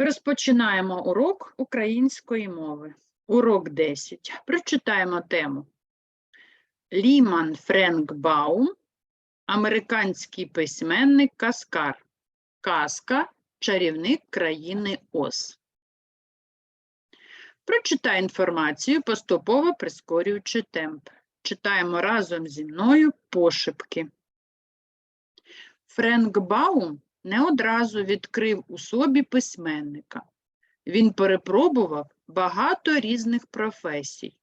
Розпочинаємо урок української мови. Урок 10. Прочитаємо тему. Ліман Френк Баум, американський письменник Каскар. Казка Чарівник країни Оз. Прочитай інформацію, поступово прискорюючи темп. Читаємо разом зі мною пошепки. Френк Баум не одразу відкрив у собі письменника. Він перепробував багато різних професій.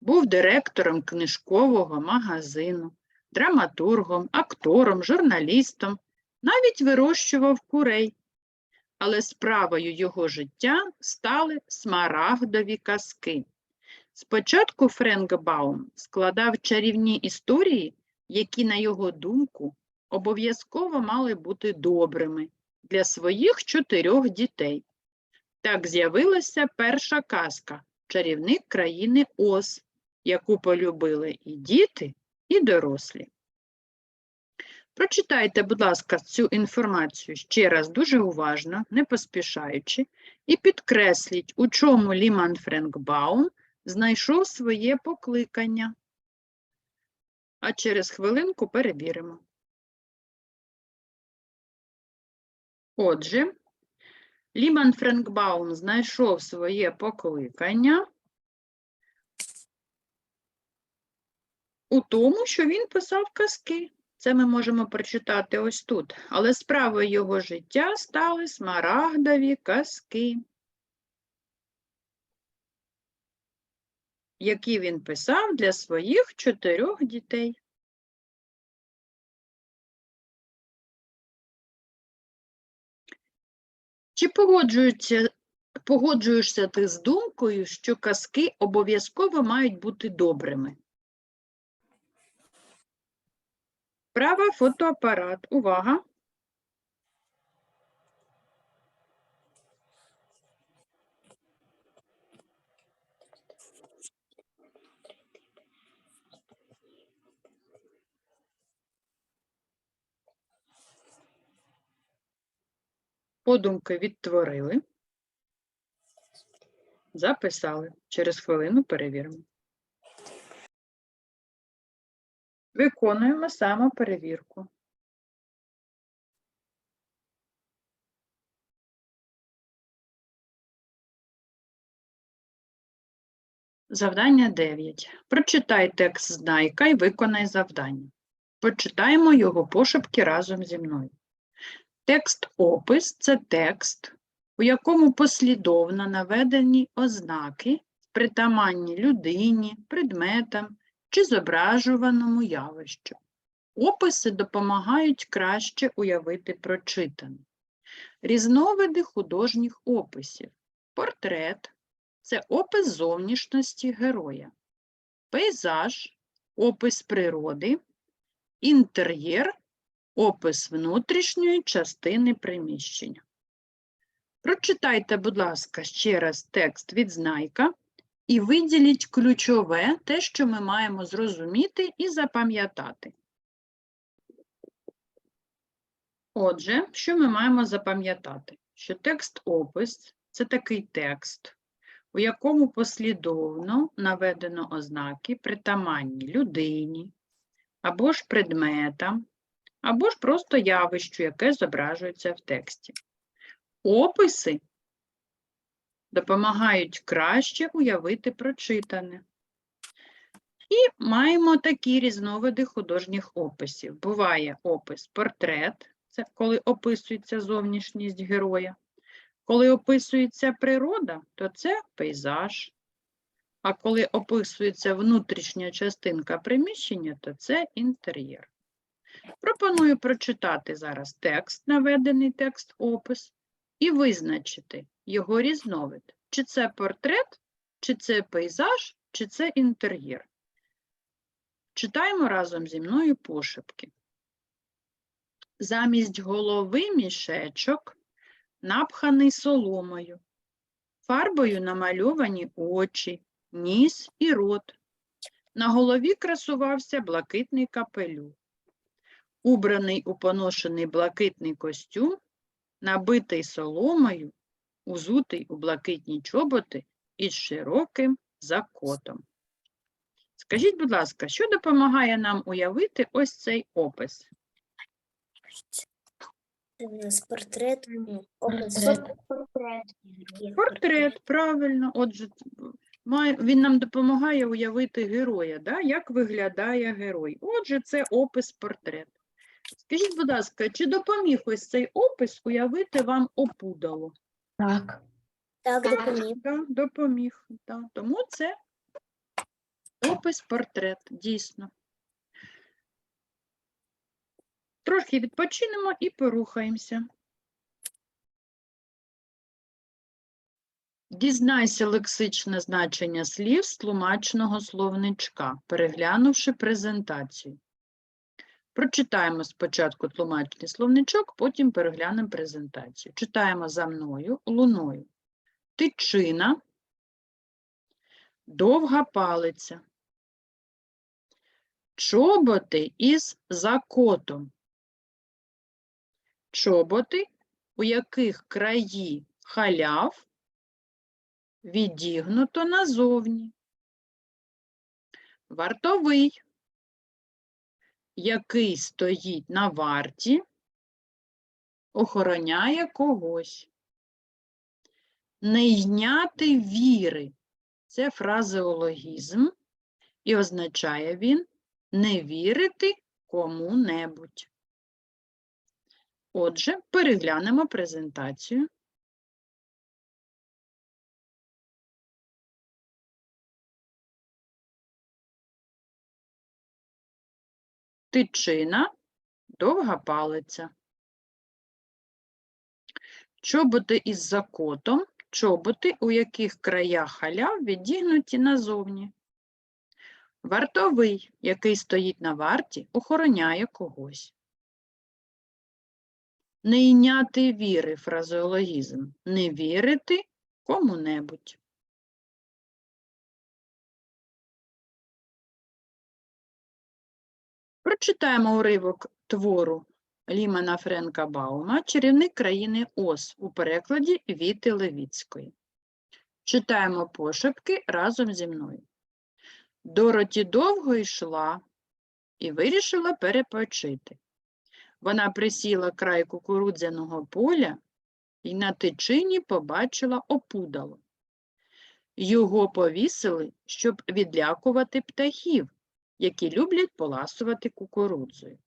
Був директором книжкового магазину, драматургом, актором, журналістом, навіть вирощував курей. Але справою його життя стали смарагдові казки. Спочатку Френк Баум складав чарівні історії, які, на його думку, обов'язково мали бути добрими для своїх чотирьох дітей. Так з'явилася перша казка Чарівник країни Оз, яку полюбили і діти, і дорослі. Прочитайте, будь ласка, цю інформацію ще раз дуже уважно, не поспішаючи, і підкресліть, у чому Ліман Френк Баум знайшов своє покликання. А через хвилинку перевіримо. Отже, Ліман Френкбаум знайшов своє покликання у тому, що він писав казки. Це ми можемо прочитати ось тут. Але справою його життя стали смарагдові казки, які він писав для своїх чотирьох дітей. Чи погоджуються, погоджуєшся ти з думкою, що казки обов'язково мають бути добрими? Права фотоапарат. Увага. Подумки відтворили. Записали. Через хвилину перевіримо. Виконуємо самоперевірку. Завдання 9. Прочитай текст знайка і виконай завдання. Почитаємо його пошепки разом зі мною. Текст-опис це текст, у якому послідовно наведені ознаки, притаманні людині, предметам чи зображуваному явищу. Описи допомагають краще уявити прочитане. Різновиди художніх описів. Портрет це опис зовнішності героя. Пейзаж опис природи, інтер'єр опис внутрішньої частини приміщення. Прочитайте, будь ласка, ще раз текст від знайка і виділіть ключове те, що ми маємо зрозуміти і запам'ятати. Отже, що ми маємо запам'ятати? Що текст-опис це такий текст, у якому послідовно наведено ознаки притаманні людині або ж предметам, або ж просто явищу, яке зображується в тексті. Описи допомагають краще уявити прочитане. І маємо такі різновиди художніх описів. Буває опис портрет, це коли описується зовнішність героя. Коли описується природа, то це пейзаж. А коли описується внутрішня частинка приміщення, то це інтер'єр. Пропоную прочитати зараз текст, наведений текст-опис, і визначити його різновид. Чи це портрет, чи це пейзаж, чи це інтер'єр. Читаємо разом зі мною пошепки. Замість голови мішечок напханий соломою, фарбою намальовані очі, ніс і рот. На голові красувався блакитний капелюх. Убраний у поношений блакитний костюм, набитий соломою, узутий у блакитні чоботи із широким закотом. Скажіть, будь ласка, що допомагає нам уявити ось цей опис? Це у нас портрет. ну, Портрет. Портрет. Портрет, правильно. Отже, він нам допомагає уявити героя, да? як виглядає герой. Отже, це опис портрет. Скажіть, будь ласка, чи допоміг ось цей опис уявити вам опудало? Так. Так, допоміг. Да, допоміг. Да. Тому це опис портрет, дійсно. Трохи відпочинемо і порухаємося. Дізнайся лексичне значення слів з тлумачного словничка, переглянувши презентацію. Прочитаємо спочатку тлумачний словничок, потім переглянемо презентацію. Читаємо за мною луною. Тичина, довга палиця, чоботи із закотом, чоботи, у яких краї халяв відігнуто назовні, вартовий, який стоїть на варті, охороняє когось. Не йняти віри це фразеологізм, і означає він не вірити кому-небудь. Отже, переглянемо презентацію. Тичина, довга палиця. Чоботи із закотом, чоботи, у яких края халяв відігнуті назовні. Вартовий, який стоїть на варті, охороняє когось. Не йняти віри фразеологізм, не вірити кому-небудь. Прочитаємо уривок твору Лімана Френка Баума «Чарівник країни Оз» у перекладі Віти Левіцької. Читаємо пошепки разом зі мною. Дороті довго йшла і вирішила перепочити. Вона присіла край кукурудзяного поля і на тичині побачила опудало. Його повісили, щоб відлякувати птахів, які люблять поласувати кукурудзою.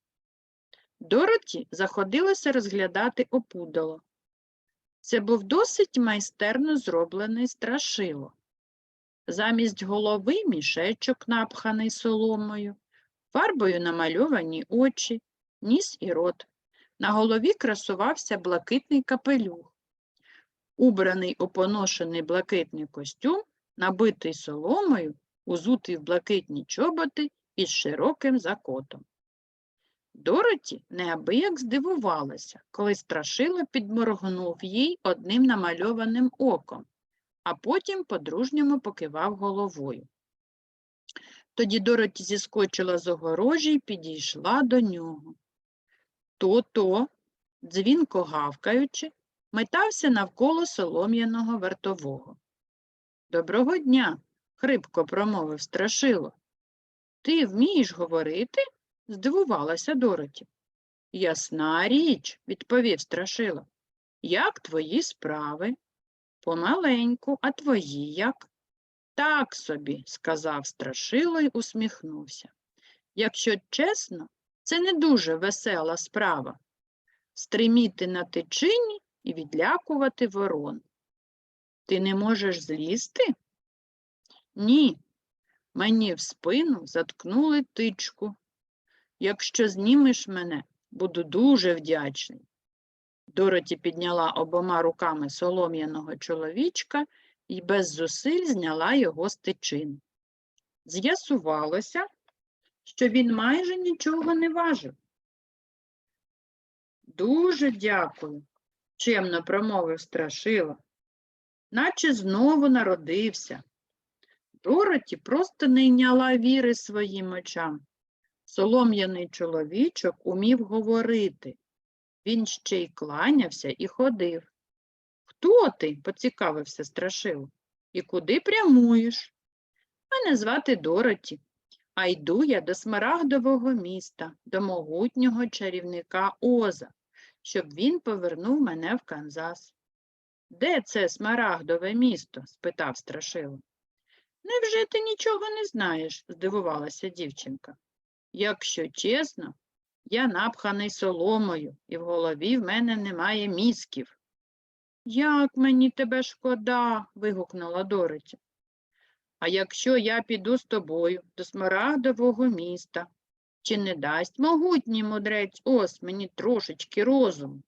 Дороті заходилася розглядати опудало. Це був досить майстерно зроблений страшило. Замість голови мішечок, напханий соломою, фарбою намальовані очі, ніс і рот. На голові красувався блакитний капелюх. Убраний у поношений блакитний костюм, набитий соломою, узутий в блакитні чоботи із широким закотом. Дороті неабияк здивувалася, коли страшило підморгнув їй одним намальованим оком, а потім по-дружньому покивав головою. Тоді Дороті зіскочила з огорожі і підійшла до нього. То-то, дзвінко гавкаючи, метався навколо солом'яного вартового. Доброго дня, хрипко промовив страшило. Ти вмієш говорити? здивувалася Дороті. Ясна річ, відповів страшило. Як твої справи? Помаленьку, а твої як? Так собі, сказав страшило й усміхнувся. Якщо чесно, це не дуже весела справа. Стриміти на тичині і відлякувати ворон. Ти не можеш злізти? Ні. Мені в спину заткнули тичку. Якщо знімеш мене, буду дуже вдячний. Дороті підняла обома руками солом'яного чоловічка і без зусиль зняла його з тичини. З'ясувалося, що він майже нічого не важив. Дуже дякую, чемно промовив страшила, наче знову народився. Дороті просто не йняла віри своїм очам. Солом'яний чоловічок умів говорити. Він ще й кланявся і ходив. Хто ти? поцікавився Страшило. І куди прямуєш? Мене звати Дороті, а йду я до Смарагдового міста, до могутнього чарівника Оза, щоб він повернув мене в Канзас. Де це Смарагдове місто? спитав Страшило. Невже ти нічого не знаєш? здивувалася дівчинка. Якщо чесно, я напханий соломою, і в голові в мене немає мізків. Як мені тебе шкода. вигукнула Дороті. А якщо я піду з тобою до Смарагдового міста, чи не дасть могутній мудрець ось мені трошечки розуму?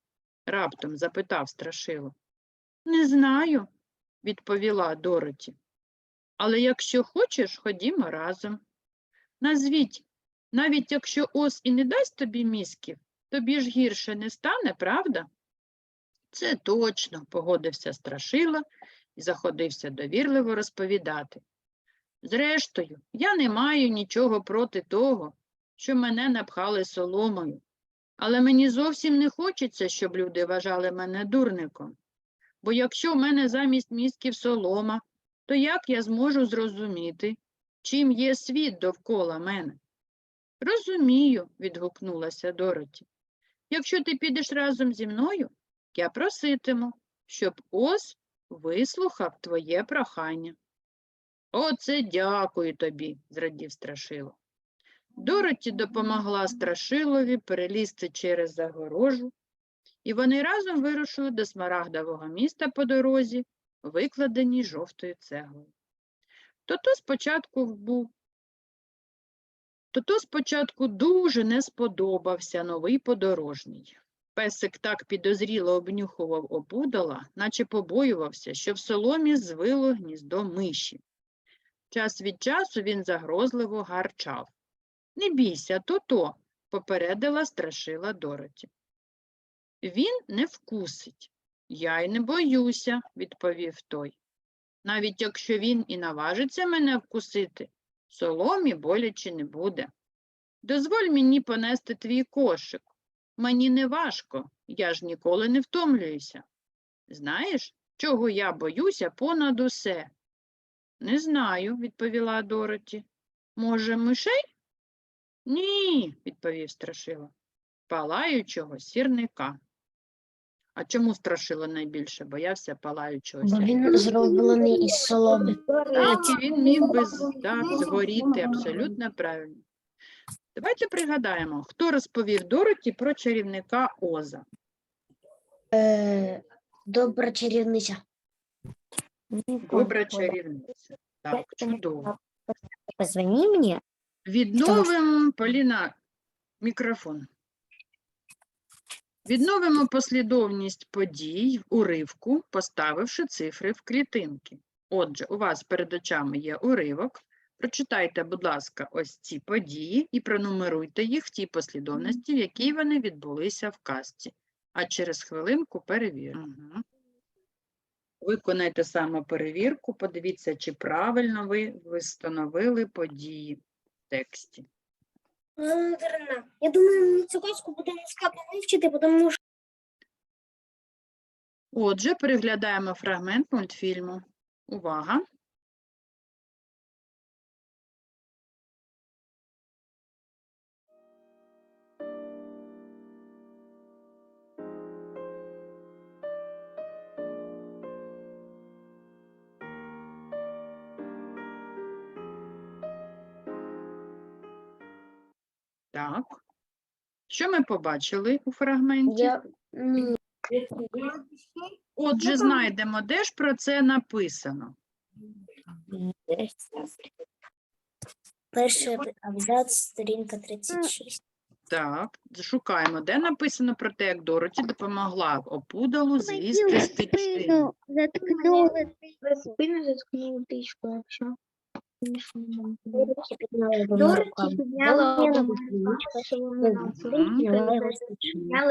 раптом запитав Страшило. Не знаю, відповіла Дороті. Але якщо хочеш, ходімо разом. Назвіть, навіть якщо ос і не дасть тобі мізків, тобі ж гірше не стане, правда? Це точно, погодився Страшила і заходився довірливо розповідати. Зрештою, я не маю нічого проти того, що мене напхали соломою, але мені зовсім не хочеться, щоб люди вважали мене дурником. Бо якщо в мене замість мізків солома, то як я зможу зрозуміти, чим є світ довкола мене? Розумію, відгукнулася Дороті. Якщо ти підеш разом зі мною, я проситиму, щоб ос вислухав твоє прохання. Оце дякую тобі, зрадів Страшило. Дороті допомогла Страшилові перелізти через загорожу, і вони разом вирушили до Смарагдового міста по дорозі, викладеній жовтою цеглою. Тото спочатку був Тото спочатку дуже не сподобався новий подорожній. Песик так підозріло обнюхував опудала, наче побоювався, що в соломі звило гніздо миші. Час від часу він загрозливо гарчав. Не бійся, то-то, попередила страшила Дороті. Він не вкусить. Я й не боюся, відповів той. Навіть якщо він і наважиться мене вкусити, соломі боляче не буде. Дозволь мені понести твій кошик. Мені не важко, я ж ніколи не втомлююся. Знаєш, чого я боюся понад усе? Не знаю, відповіла Дороті. Може, мишей? Ні, відповів Страшила. Палаючого сірника. А чому Страшила найбільше боявся палаючого Бо сірника? він зроблений із соломи. Так, і він міг би з- так, згоріти, абсолютно правильно. Давайте пригадаємо, хто розповів Дороті про чарівника Оза. Е, добра чарівниця. Добра чарівниця. Так, чудово. Позвони мені. Відновимо, Поліна, мікрофон. Відновимо послідовність подій в уривку, поставивши цифри в клітинки. Отже, у вас перед очами є уривок. Прочитайте, будь ласка, ось ці події і пронумеруйте їх в тій послідовності, в якій вони відбулися в казці. А через хвилинку перевіримо. Угу. Виконайте самоперевірку, подивіться, чи правильно ви встановили події в тексті. Андерна, я думаю, мені цю казку буде нескладно вивчити, тому що Отже, переглядаємо фрагмент мультфільму. Увага! Так. Що ми побачили у фрагменті? Я... Отже, знайдемо, де ж про це написано. перший абзац, сторінка 36. Так, шукаємо, де написано про те, як Дороті допомогла опудалу злізти з тичини. Спину заткнула тичку, якщо. Підняла Дороті двома руками. підняла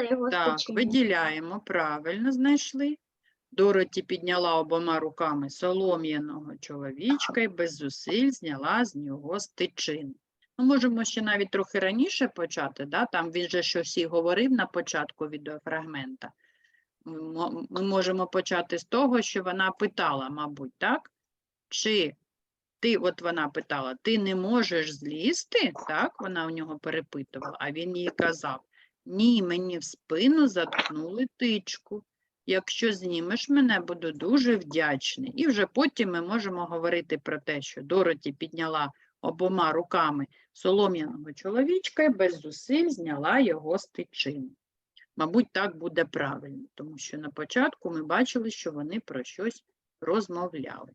Дала. Так, виділяємо, правильно знайшли. Дороті підняла обома руками солом'яного чоловічка і без зусиль зняла з нього стичину. Ми можемо ще навіть трохи раніше почати, да? там він же щось і говорив на початку відеофрагмента. Ми Ми можемо почати з того, що вона питала, мабуть, так? Чи ти, от вона питала, ти не можеш злізти? Так, вона у нього перепитувала, а він їй казав: Ні, мені в спину заткнули тичку. Якщо знімеш мене, буду дуже вдячний. І вже потім ми можемо говорити про те, що Дороті підняла обома руками солом'яного чоловічка і без зусиль зняла його з тичини. Мабуть, так буде правильно, тому що на початку ми бачили, що вони про щось розмовляли.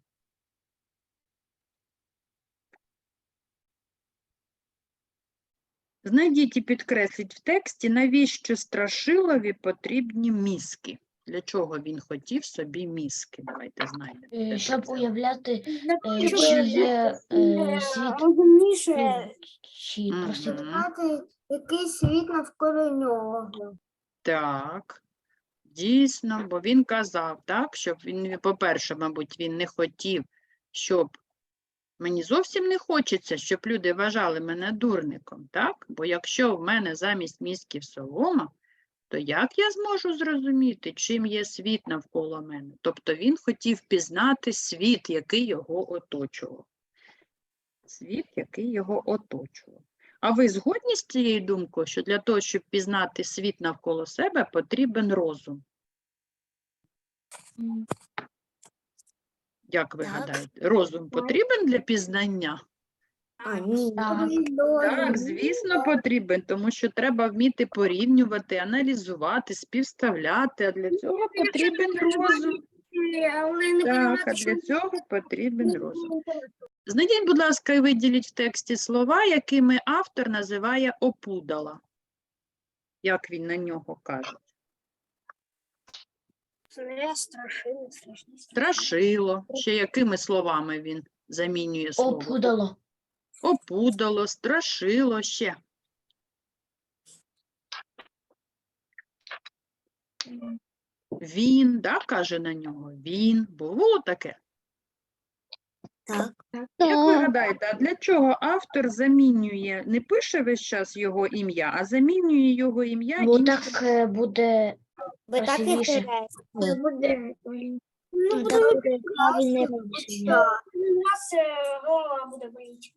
Знайдіть і підкресліть в тексті, навіщо Страшилові потрібні мізки. Для чого він хотів собі мізки? Давайте знайдемо. Е, Щоб уявляти, е, чи є е, світ розумніше чи просто Мгм. який світ навколо нього. Так, дійсно, бо він казав, так, щоб він, по-перше, мабуть, він не хотів, щоб мені зовсім не хочеться, щоб люди вважали мене дурником, так? Бо якщо в мене замість мізків солома, то як я зможу зрозуміти, чим є світ навколо мене? Тобто він хотів пізнати світ, який його оточував. Світ, який його оточував. А ви згодні з цією думкою, що для того, щоб пізнати світ навколо себе, потрібен розум? Як ви Так. гадаєте, розум потрібен для пізнання? А, ні. Так. Так, звісно, потрібен, тому що треба вміти порівнювати, аналізувати, співставляти, а для цього потрібен розум. Так, а для цього потрібен розум. Знайдіть, будь ласка, і виділіть в тексті слова, якими автор називає опудала. Як він на нього каже? Це страшно, страшно. Страшило. Ще якими словами він замінює слово? опудало. Опудало, страшило ще. Він, да, каже на нього, він. Було таке. Так. Як ви гадаєте, а для чого автор замінює, не пише весь час його ім'я, а замінює його ім'я Бо іншим так е, буде Ви так і. Буде. Ну, Так буде буде правильне. У нас е, голова буде боліти.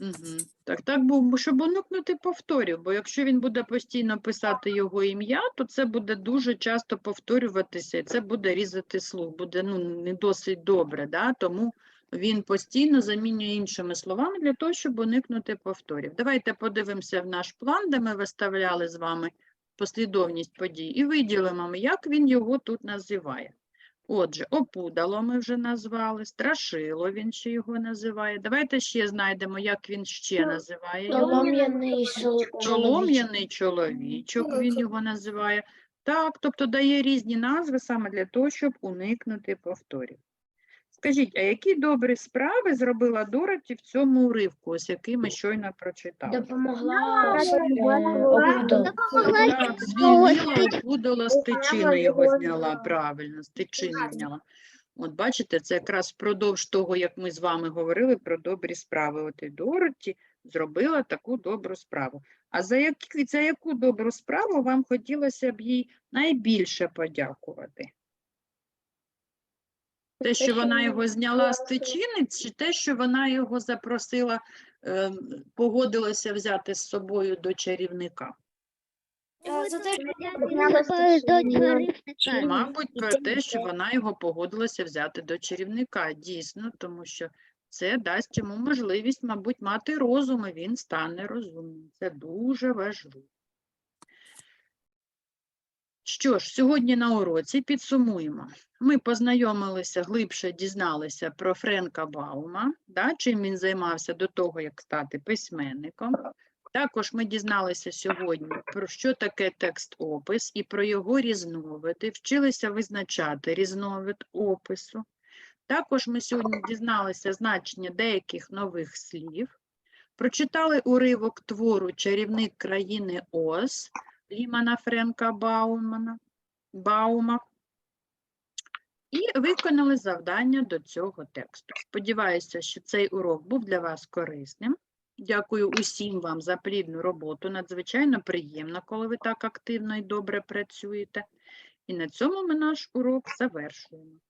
Угу. Так, так, бо щоб уникнути повторів, бо якщо він буде постійно писати його ім'я, то це буде дуже часто повторюватися, і це буде різати слух, буде ну, не досить добре, да? тому він постійно замінює іншими словами для того, щоб уникнути повторів. Давайте подивимося в наш план, де ми виставляли з вами послідовність подій, і виділимо, як він його тут називає. Отже, опудало ми вже назвали, страшило він ще його називає. Давайте ще знайдемо, як він ще називає його. солом'яний чоловічок. Чоловічок він його називає. Так, тобто дає різні назви саме для того, щоб уникнути повторів. Скажіть, а які добрі справи зробила Дороті в цьому уривку, ось який ми щойно прочитали? Допомогла Допомогла. звільнила опудала з тичини його зняла, правильно, з тичини зняла. От бачите, це якраз впродовж того, як ми з вами говорили про добрі справи. От і Дороті зробила таку добру справу. А за, які, за яку добру справу вам хотілося б їй найбільше подякувати? Те, що вона його зняла з тичини, чи те, що вона його запросила, ем, погодилася взяти з собою до чарівника? За те, що Мабуть, про те, що вона його погодилася взяти до чарівника. Дійсно, тому що це дасть йому можливість, мабуть, мати розум, і він стане розумним. Це дуже важливо. Що ж, сьогодні на уроці підсумуємо. Ми познайомилися, глибше дізналися про Френка Баума, да, чим він займався до того, як стати письменником. Також ми дізналися сьогодні, про що таке текст-опис і про його різновиди, вчилися визначати різновид опису. Також ми сьогодні дізналися значення деяких нових слів, прочитали уривок твору Чарівник країни Оз Лімана Френка Баумана, Баума і виконали завдання до цього тексту. Сподіваюся, що цей урок був для вас корисним. Дякую усім вам за плідну роботу. Надзвичайно приємно, коли ви так активно і добре працюєте. І на цьому ми наш урок завершуємо.